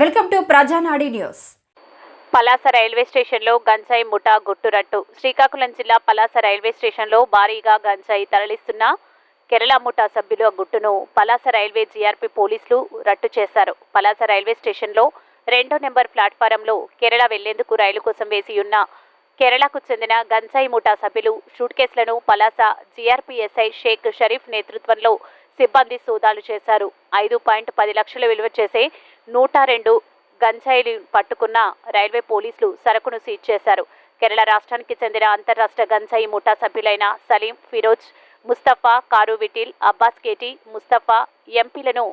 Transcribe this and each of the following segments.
Welcome to Prajanadi news. Palasa railway స్టేషన్లో గంజాయి ముఠా గుట్టురట్టు. శ్రీకాకుళం జిల్లా పలాస రైల్వే స్టేషన్లో భారీగా గంజాయి తరలిస్తున్న కేరళ ముఠా సభ్యుల గుట్టును పలాస రైల్వే జీఆర్పీ పోలీసులు రట్టు చేశారు. పలాస రైల్వే స్టేషన్లో రెండో నెంబర్ ప్లాట్ఫారంలో కేరళ వెళ్ళేందుకు రైలు కోసం వేసి ఉన్న కేరళకు చెందిన గంజాయి ముఠా సభ్యులు షూట్ కేసులను పలాస జీఆర్పీఎస్ఐ షేక్ షరీఫ్ నేతృత్వంలో సిబ్బంది సోదాలు చేశారు. ఐదు పాయింట్ పది లక్షలు విలువ చేసే నూట రెండు గంజాయిలు పట్టుకున్న రైల్వే పోలీసులు సరకును సీజ్ చేశారు. కేరళ రాష్ట్రానికి చెందిన అంతర్రాష్ట్ర గంజాయి ముఠా సభ్యులైన సలీం ఫిరోజ్ ముస్తఫా కారు విటిల్ అబ్బాస్ కేటీ ముస్తఫా ఎంపీలను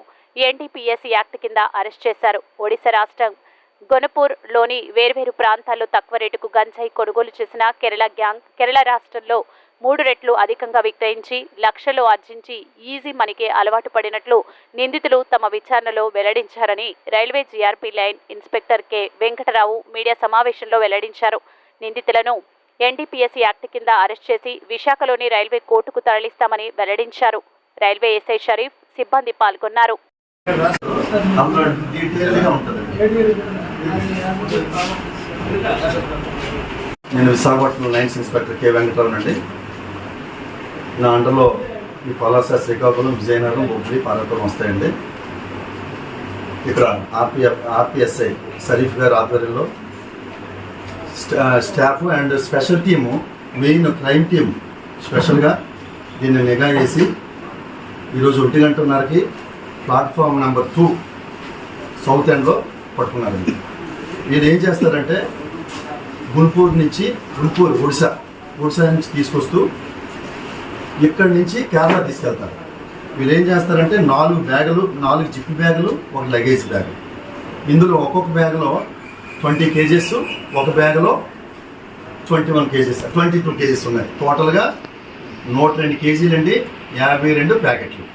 ఎన్డీపీఎస్ యాక్ట్ కింద అరెస్ట్ చేశారు. ఒడిశా రాష్ట్రం గొనపూర్లోని వేర్వేరు ప్రాంతాల్లో తక్కువ రేటుకు గంజాయి కొనుగోలు చేసిన కేరళ గ్యాంగ్ కేరళ రాష్ట్రంలో మూడు రెట్లు అధికంగా విక్రయించి లక్షలు ఆర్జించి ఈజీ మనీకే అలవాటు పడినట్లు నిందితులు తమ విచారణలో వెల్లడించారని railway GRP line inspector K. Venkatarao media సమావేశంలో వెల్లడించారు. నిందితులను ఎన్డీపీఎస్ యాక్ట్ కింద అరెస్ట్ చేసి విశాఖలోని రైల్వే కోర్టుకు తరలిస్తామని వెల్లడించారు. రైల్వే ఎస్ఐ షరీఫ్ సిబ్బంది పాల్గొన్నారు. అందులో డీటెయిల్గా ఉంటుంది. నేను Visakhapatnam lines inspector K Venkatarao అండి. నా అండర్లో ఈ పలాస శ్రీకాకుళం విజయనగరం బొబ్బిలి పార్వతపురం వస్తాయండి. ఇక్కడ ఆర్పిఎఫ్ ఆర్పిఎస్ఐ షరీఫ్ గారి ఆధ్వర్యంలో staff and special team main crime team స్పెషల్గా దీన్ని నిఘా చేసి ఈరోజు ఒంటి గంటన్నరకి ప్లాట్ఫామ్ నెంబర్ టూ సౌత్ ఎండ్లో పట్టుకున్నారండి. వీళ్ళు ఏం చేస్తారంటే గుల్పూర్ నుంచి గుల్పూర్ ఒడిశా ఒడిశా నుంచి తీసుకొస్తూ ఇక్కడి నుంచి కేరళ తీసుకెళ్తారు. వీళ్ళు ఏం చేస్తారంటే నాలుగు బ్యాగులు నాలుగు జిప్ బ్యాగులు ఒక లగేజ్ బ్యాగ్. ఇందులో ఒక్కొక్క బ్యాగులో ట్వంటీ కేజెస్ ఒక బ్యాగ్లో twenty one KGs twenty two KGs ఉన్నాయి. టోటల్గా నూట రెండు కేజీలు అండి యాభై రెండు ప్యాకెట్లు.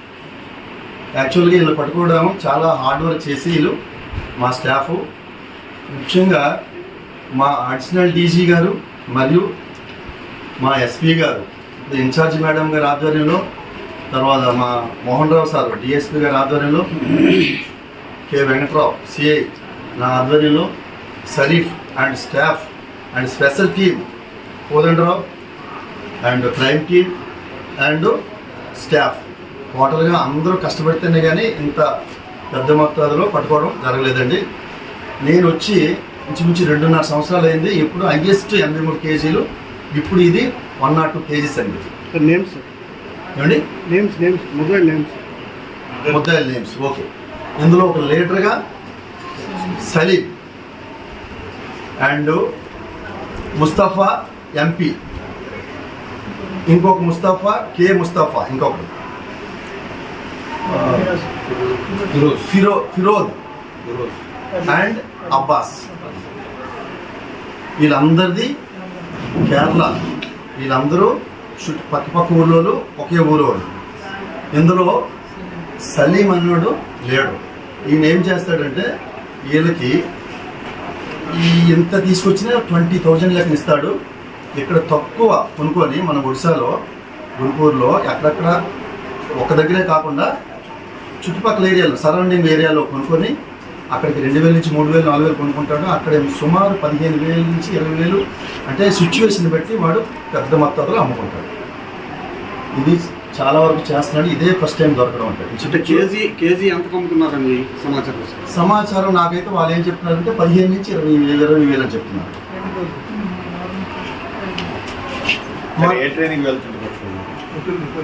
యాక్చువల్గా వీళ్ళు పట్టుకోవడం చాలా హార్డ్ వర్క్ చేసి వీళ్ళు మా స్టాఫ్ ముఖ్యంగా మా అడిషనల్ డీజీ గారు మరియు మా ఎస్పీ గారు ఇన్ఛార్జ్ మేడం గారి ఆధ్వర్యంలో తర్వాత మా మోహన్ రావు సార్ డిఎస్పీ గారి ఆధ్వర్యంలో కె వెంకట్రావు సిఐ నా ఆధ్వర్యంలో Sharif and staff and special team Kodandarao and crime team and staff. టోటల్గా అందరూ కష్టపడితేనే కానీ ఇంత పెద్ద మొత్తాదులో పట్టుకోవడం జరగలేదండి. నేను వచ్చి ఇంచుమించు రెండున్నర సంవత్సరాలు అయింది. ఇప్పుడు హైయెస్ట్ ఎనభై మూడు కేజీలు. ఇప్పుడు ఇది వన్ నాట్ టూ కేజీస్ అండి. నేమ్స్ ఏమండి? నేమ్స్ నేమ్స్ మొబైల్ నేమ్స్ ముద్దాయిల నేమ్స్ ఓకే. ఇందులో ఒక లీడర్గా సలీం అండ్ ముస్తఫా ఎంపీ ఇంకొక ముస్తఫా కే ముస్తఫా ఇంకొకటి. ఫిరో ఫిరోజ్. అండ్ అబ్బాస్ వీళ్ళందరిది కేరళ. వీళ్ళందరూ చుట్టు పక్కపక్క ఊళ్ళోలు ఒకే ఊరు వాళ్ళు ఇందులో సలీం అన్నాడు లేడు. ఈయన ఏం చేస్తాడంటే వీళ్ళకి ఈ ఎంత తీసుకొచ్చినా ట్వంటీ థౌజండ్ లెక్క ఇస్తాడు. ఇక్కడ తక్కువ కొనుక్కొని మన ఒడిశాలో గుంటూరులో ఎక్కడెక్కడ ఒక దగ్గరే కాకుండా చుట్టుపక్కల ఏరియాలో సరౌండింగ్ ఏరియాలో కొనుక్కొని అక్కడికి రెండు వేల నుంచి మూడు వేలు నాలుగు వేలు కొనుక్కుంటాడు. అక్కడ సుమారు పదిహేను వేల నుంచి ఇరవై వేలు. అంటే సిచ్యువేషన్ బట్టి వాడు పెద్ద మొత్తంలో అమ్ముకుంటాడు. ఇది చాలా వరకు చేస్తున్నాడు. ఇదే ఫస్ట్ టైం దొరకడం అంటే. కేజీ కేజీ ఎంత కమ్ముతున్నారండి సమాచారం సమాచారం నాకైతే వాళ్ళు ఏం చెప్తున్నారంటే పదిహేను నుంచి ఇరవై వేలు ఇరవై వేలు అని చెప్తున్నారు. ట్రైనింగ్ వెళ్తుంటారు?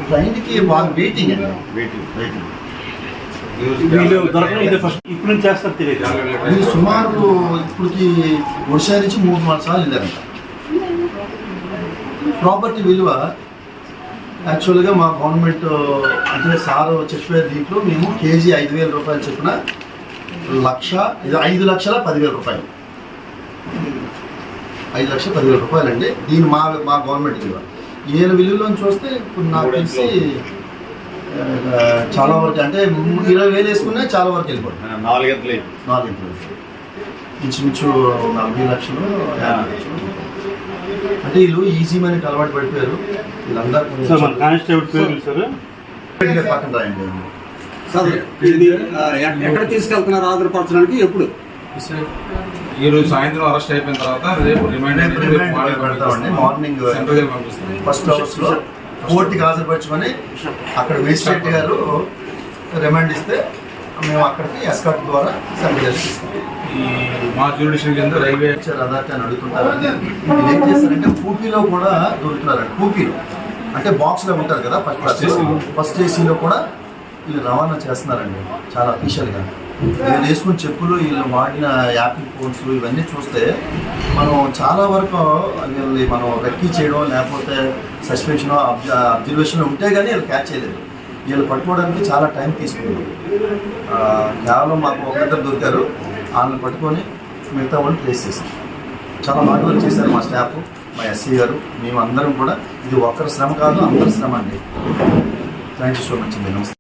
ట్రైన్కి వాళ్ళు వెయిటింగ్ వెయిటింగ్ వెయిటింగ్ వీళ్ళు దొరకడం ఇదే ఫస్ట్ ఇప్పుడు నుంచి చేస్తారు తెలియదు. ఇది సుమారు ఇప్పటికి ఒడిశా నుంచి మూడు నాలుగు సార్లు వెళ్ళారంట ప్రాపర్టీ విలువ యాక్చువల్గా మా గవర్నమెంట్ అంటే సార్ చెప్పే దీంట్లో మేము కేజీ ఐదు వేల రూపాయలు చెప్పిన లక్ష ఇది ఐదు లక్షల పదివేల రూపాయలు. ఐదు లక్షల పదివేల రూపాయలు అండి దీని మా మా గవర్నమెంట్ విలువ. ఏళ్ళ విలువలో చూస్తే ఇప్పుడు నాకు తెలిసి చాలా వరకు అంటే ఇరవై వేలు వేసుకున్నా చాలా వరకు వెళ్ళిపోతుంది. నాలుగంతలు నాలుగు ఇంచుమించు నలభై లక్షలు యాభై లక్షలు. అంటే వీళ్ళు ఈజీ మనకి అలవాటు పడిపోయారు. వీళ్ళందరూ పక్కన రాయండి. సార్ ఎక్కడ తీసుకెళ్తున్నారు ఆధారపరచడానికి ఎప్పుడు? ఈ రోజు సాయంత్రం అరెస్ట్ అయిపోయిన తర్వాత రేపు రిమైండ్. మార్నింగ్ ఫస్ట్ అవర్స్లో కోర్టుకి హాజరుపరచుకొని అక్కడ మేజిస్ట్రేట్ గారు రిమాండ్ ఇస్తే మేము అక్కడికి ఎస్కాట్ ద్వారా సెంట్రల్ ఇస్తాం ఈ మా జ్యూడిషియల్ కింద రైల్వే అదార్ట్ అని అడుగుతుంటారు. ఏం చేస్తారంటే కూపీలో కూడా దొరుకుతున్నారండి కూపీలో. అంటే బాక్స్లో ఉంటారు కదా ఫస్ట్. ఫస్ట్ ఏసీలో కూడా వీళ్ళు రవాణా చేస్తున్నారండి. చాలా అఫీషియల్ నేను వేసుకున్న చెప్పులు వీళ్ళు వాడిన యాపిల్ ఫోన్స్ ఇవన్నీ చూస్తే మనం చాలా వరకు వీళ్ళని మనం రెక్కీ చేయడం లేకపోతే సస్పెన్షన్ అబ్జర్వేషన్ ఉంటే కానీ వీళ్ళు క్యాచ్ చేయలేదు. వీళ్ళు పట్టుకోవడానికి చాలా టైం తీసుకున్నారు కేవలం మాకు ఒకరిద్దరు దొరికారు. వాళ్ళని పట్టుకొని మిగతా వాళ్ళు ట్రేస్ చేశారు. చాలా హార్డ్ వర్క్ చేశారు మా స్టాఫ్ మా ఎస్సీ గారు. మేము అందరం కూడా. ఇది ఒక్కరి శ్రమ కాదు అందరి శ్రమ అండి. థ్యాంక్ యూ సో మచ్ అండి. నమస్తే.